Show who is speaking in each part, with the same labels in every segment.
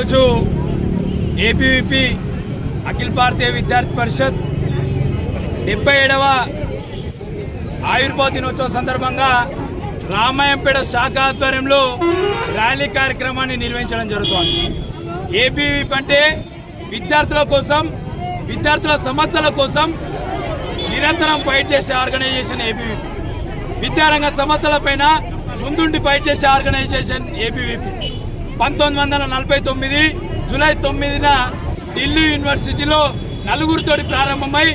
Speaker 1: ఈరోజు ఏబీవీపీ అఖిల భారతీయ విద్యార్థి పరిషత్ డెబ్బై ఏడవ ఆయుర్వేద దినోత్సవం సందర్భంగా రామాయంపేట శాఖ ఆధ్వర్యంలో ర్యాలీ కార్యక్రమాన్ని నిర్వహించడం జరుగుతోంది. ఏబీవీపీ అంటే విద్యార్థుల కోసం విద్యార్థుల సమస్యల కోసం నిరంతరం ఫైట్ చేసే ఆర్గనైజేషన్ ఏపీవీపీ. విద్యారంగ సమస్యలపైన ముందుండి ఫైట్ చేసే ఆర్గనైజేషన్ ఏబీవీపీ పంతొమ్మిది వందల నలభై తొమ్మిది జూలై తొమ్మిదిన ఢిల్లీ యూనివర్సిటీలో నలుగురితోటి ప్రారంభమై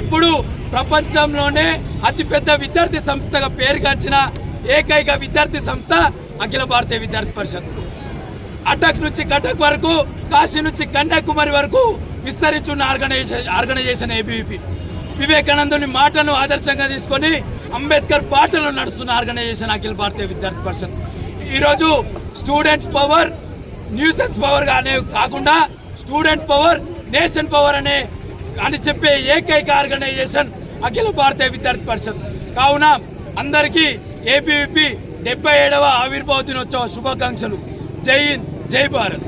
Speaker 1: ఇప్పుడు ప్రపంచంలోనే అతిపెద్ద విద్యార్థి సంస్థగా పేరుగాంచిన ఏకైక విద్యార్థి సంస్థ అఖిల భారతీయ విద్యార్థి పరిషత్. అటక్ నుంచి కటక్ వరకు కాశీ నుంచి కన్యాకుమారి వరకు విస్తరించున్న ఆర్గనైజేషన్ ఆర్గనైజేషన్ ఏబీవీపీ. వివేకానందుని మాటలను ఆదర్శంగా తీసుకొని అంబేద్కర్ పాటలు నడుస్తున్న ఆర్గనైజేషన్ అఖిల భారతీయ విద్యార్థి పరిషత్. ఈరోజు స్టూడెంట్స్ పవర్ న్యూసెన్స్ పవర్ అనే కాకుండా స్టూడెంట్ పవర్ నేషన్ పవర్ అనే అని చెప్పే ఏకైక ఆర్గనైజేషన్ అఖిల భారతీయ విద్యార్థి పరిషత్. కావున అందరికీ ఏబీవీపీ డెబ్బై ఏడవ ఆవిర్భావ దినోత్సవ శుభాకాంక్షలు. జై హింద్ జై భారత్.